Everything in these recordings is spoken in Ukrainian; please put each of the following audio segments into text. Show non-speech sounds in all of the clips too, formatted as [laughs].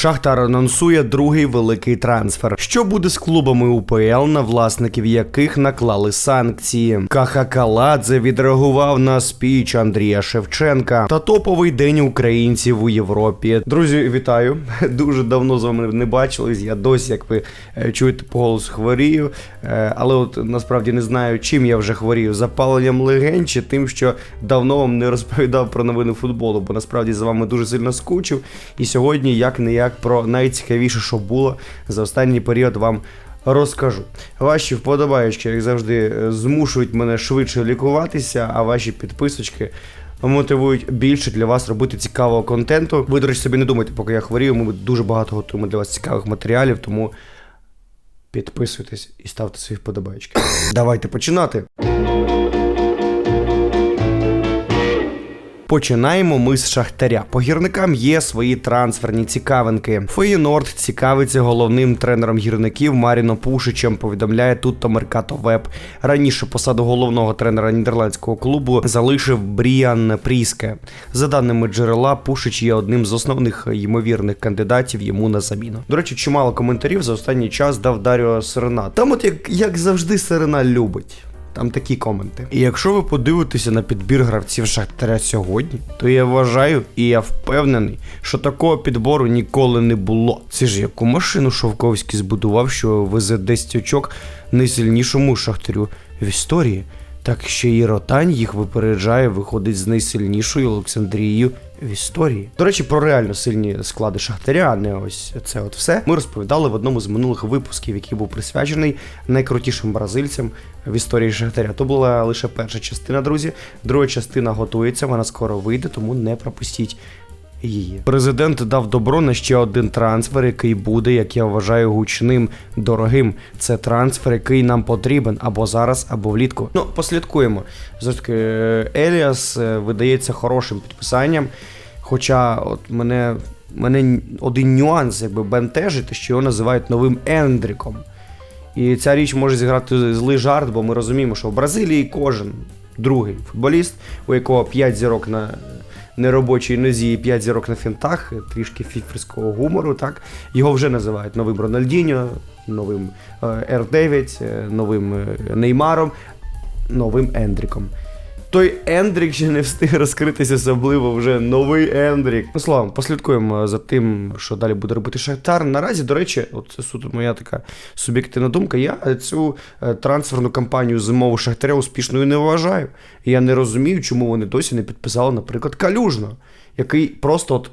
Шахтар анонсує другий великий трансфер. Що буде з клубами УПЛ, на власників яких наклали санкції? Каха Каладзе відреагував на спіч Андрія Шевченка та топовий день українців у Європі. Друзі, вітаю! [laughs] Дуже давно з вами не бачились. Я досі, як ви е, чуєте, по голосу хворію. Е, Але от насправді не знаю, чим я вже хворію: запаленням легень чи тим, що давно вам не розповідав про новини футболу, бо насправді за вами дуже сильно скучив. І сьогодні, як не як, про найцікавіше, що було за останній період, вам розкажу. Ваші вподобаючки, як завжди, е, змушують мене швидше лікуватися, а ваші підписочки. Мотивують більше для вас робити цікавого контенту. Ви, до речі, собі не думайте, поки я хворію. Ми дуже багато готуємо для вас цікавих матеріалів, тому підписуйтесь і ставте свої вподобайки. [coughs] Давайте починати. Починаємо ми з Шахтаря. По гірникам є свої трансферні цікавинки. Феєнорд цікавиться головним тренером гірників Маріно Пушичем. Повідомляє тут Меркато Веб. Раніше посаду головного тренера нідерландського клубу залишив Бріан Пріске. За даними джерела, Пушич є одним з основних ймовірних кандидатів йому на заміну. До речі, чимало коментарів за останній час дав Даріо Серена. Там, от як, як завжди, Серена любить. Там такі коменти. І якщо ви подивитеся на підбір гравців Шахтаря сьогодні, то я вважаю і я впевнений, що такого підбору ніколи не було. Це ж яку машину Шовковський збудував, що везе 10 очок найсильнішому шахтарю в історії. Так ще і Ротань їх випереджає, виходить з найсильнішою Олександрією в історії. До речі, про реально сильні склади Шахтаря, а не ось це от все. Ми розповідали в одному з минулих випусків, який був присвячений найкрутішим бразильцям в історії Шахтаря. То була лише перша частина, друзі. Друга частина готується, вона скоро вийде, тому не пропустіть. Її президент дав добро на ще один трансфер, який буде, як я вважаю, гучним, дорогим. Це трансфер, який нам потрібен або зараз, або влітку. Ну, послідкуємо. Зрештою, Еліас е, видається хорошим підписанням. Хоча, от мене мене один нюанс, якби бентежить, що його називають новим Ендріком. І ця річ може зіграти злий жарт, бо ми розуміємо, що в Бразилії кожен другий футболіст, у якого 5 зірок на неробочій нозі і 5 зірок на фінтах, трішки фіферського гумору, так його вже називають новим Рональдіньо, новим R9, новим е, Неймаром, новим Ендріком. Той Ендрік ще не встиг розкритися, особливо вже новий Ендрік. Ну, словом, послідкуємо за тим, що далі буде робити Шахтар. Наразі, до речі, от це суто моя така суб'єктивна думка. Я цю е, трансферну кампанію зимову Шахтаря успішною не вважаю. І я не розумію, чому вони досі не підписали, наприклад, Калюжно, який просто от.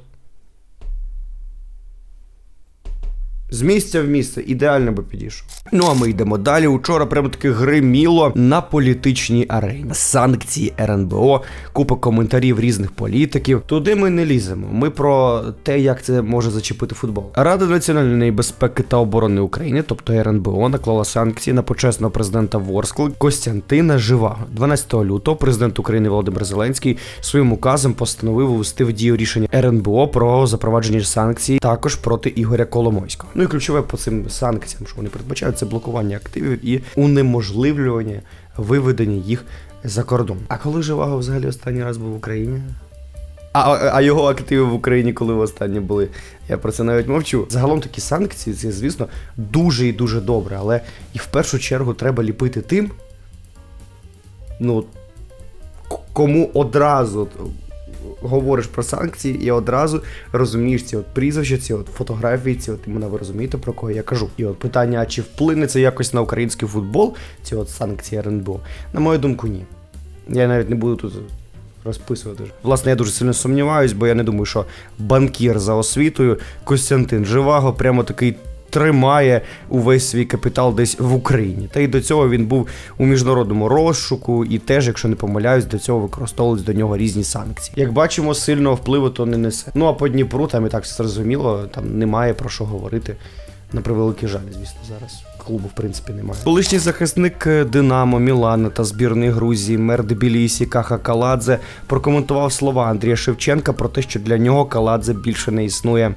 З місця в місце ідеально би підійшов. Ну а ми йдемо далі. Учора прямо таки гриміло на політичній арені. Санкції РНБО, купа коментарів різних політиків. Туди ми не ліземо. Ми про те, як це може зачепити футбол. Рада національної безпеки та оборони України, тобто РНБО, наклала санкції на почесного президента Ворскли Костянтина Живаго. 12 лютого президент України Володимир Зеленський своїм указом постановив увести в дію рішення РНБО про запровадження санкцій також проти Ігоря Коломойського. Ну і ключове по цим санкціям, що вони передбачають, це блокування активів і унеможливлювання виведення їх за кордон. А коли Живаго взагалі останній раз був в Україні? А, а його активи в Україні, коли в останні були, я про це навіть мовчу. Загалом такі санкції, це, звісно, дуже і дуже добре, але і в першу чергу треба ліпити тим, ну, кому одразу говориш про санкції і одразу розумієш ці от прізвища, ці от фотографії, ці от імена, ви розумієте, про кого я кажу. І от питання, чи вплине це якось на український футбол, ці от санкції РНБО? На мою думку, ні. Я навіть не буду тут. Розписувати. Власне, я дуже сильно сумніваюсь, бо я не думаю, що банкір за освітою Костянтин Живаго прямо такий тримає увесь свій капітал десь в Україні. Та й до цього він був у міжнародному розшуку, і теж, якщо не помиляюсь, до цього використовувались до нього різні санкції. Як бачимо, сильного впливу то не несе. Ну а по Дніпру там і так зрозуміло, там немає про що говорити. На превеликий жаль, звісно, зараз клубу в принципі немає. Колишній захисник Динамо, Мілана та збірної Грузії Мер Тбілісі Каха Каладзе прокоментував слова Андрія Шевченка про те, що для нього Каладзе більше не існує.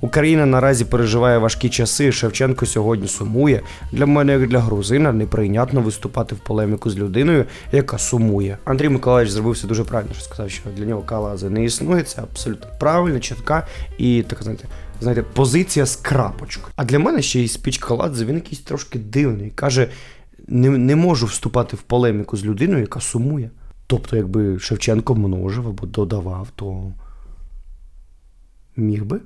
Україна наразі переживає важкі часи. Шевченко сьогодні сумує. Для мене, як для грузина, неприйнятно виступати в полеміку з людиною, яка сумує. Андрій Миколаївич зробив все дуже правильно, що сказав, що для нього Каладзе не існує. Це абсолютно правильно, чітка і так знаєте, знаєте, позиція з крапочкою. А для мене ще і спіч Каладзе, він якийсь трошки дивний. Каже: не, не можу вступати в полеміку з людиною, яка сумує. Тобто, якби Шевченко множив або додавав, то міг би.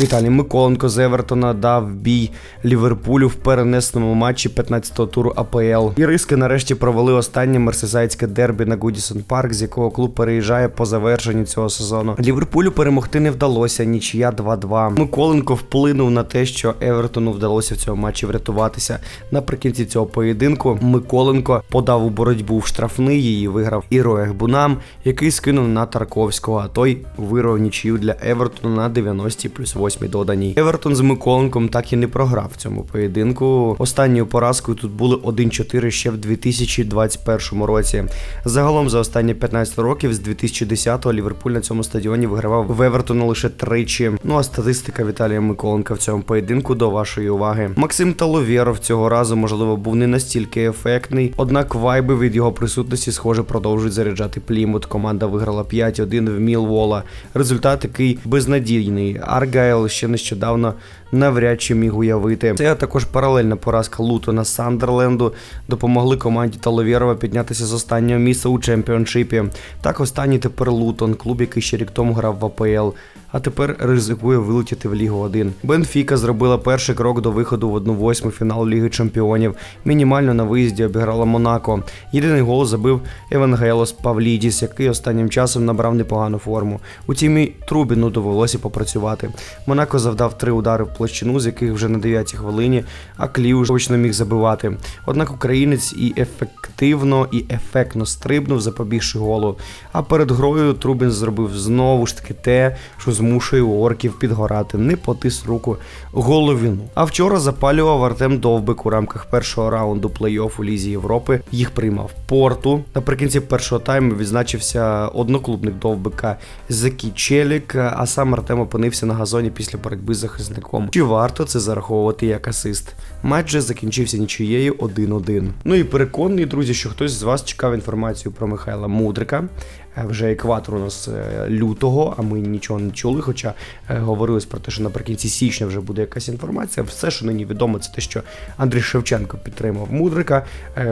Віталій Миколенко з Евертона дав бій Ліверпулю в перенесеному матчі 15-го туру АПЛ. Іриски нарешті провели останнє мерсисайдське дербі на Гудісон Парк, з якого клуб переїжджає по завершенні цього сезону. Ліверпулю перемогти не вдалося. Нічия 2-2. Миколенко вплинув на те, що Евертону вдалося в цьому матчі врятуватися. Наприкінці цього поєдинку Миколенко подав у боротьбу в штрафний її виграв Іроях Бунам, який скинув на Тарковського, а той вирвав нічию для Евертона на 90 плюс 8 доданій. Евертон з Миколенком так і не програв в цьому поєдинку. Останньою поразкою тут були 1-4 ще в 2021 році. Загалом за останні 15 років з 2010-го Ліверпуль на цьому стадіоні вигравав в Евертону лише тричі. Ну а статистика Віталія Миколенка в цьому поєдинку до вашої уваги. Максим Таловєров цього разу можливо був не настільки ефектний, однак вайби від його присутності, схоже, продовжують заряджати Плімут. Команда виграла 5-1 в Мілвола. Результат який безнадійний. Аргайл ще нещодавно навряд чи міг уявити. Це також паралельна поразка Лутона Сандерленду допомогли команді Таловєрова піднятися з останнього місця у чемпіоншипі. Так останній тепер Лутон, клуб, який ще рік тому грав в АПЛ. А тепер ризикує вилетіти в Лігу 1. Бенфіка зробила перший крок до виходу в 1-8 фінал Ліги Чемпіонів. Мінімально на виїзді обіграла Монако. Єдиний гол забив Евангелос Павлідіс, який останнім часом набрав непогану форму. У тімі Трубіну довелося попрацювати. Монако завдав три удари в площину, з яких вже на 9-й хвилині, а Клів точно міг забивати. Однак українець і ефективно, і ефектно стрибнув, запобігши голу. А перед грою Трубін зробив знову ж таки те, що змушує орків підгорати, не потис руку головіну. А вчора запалював Артем Довбик у рамках першого раунду плей-офф у Лізі Європи. Їх приймав Порту. Наприкінці першого тайму відзначився одноклубник Довбика Зекі Челік, а сам Артем опинився на газоні після боротьби з захисником. Чи варто це зараховувати як асист? Матч же закінчився нічиєю 1-1. Ну і переконаний, друзі, що хтось з вас чекав інформацію про Михайла Мудрика. Е, Вже екватор у нас е, лютого, а ми нічого не чули. Хоча е, говорилось про те, що наприкінці січня вже буде якась інформація. Все, що нині відомо, це те, що Андрій Шевченко підтримав Мудрика.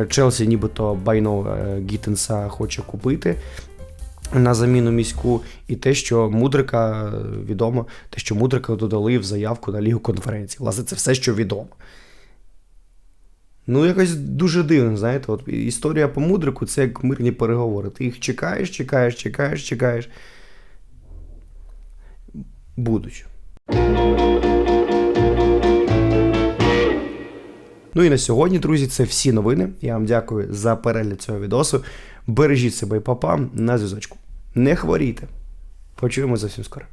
Челсі, нібито байно Гіттенса хоче купити. На заміну міську, і те, що Мудрика е, відомо, те, що Мудрика додали в заявку на Лігу конференцій. Власне, це все, що відомо. Ну, якось дуже дивно, знаєте, от історія по мудрику це як мирні переговори. Ти їх чекаєш, чекаєш, чекаєш, чекаєш. Будуть. Ну і на сьогодні, друзі, це всі новини. Я вам дякую за перегляд цього відосу. Бережіть себе і папа на зв'язочку. Не хворійте. Почуємо зовсім скоро.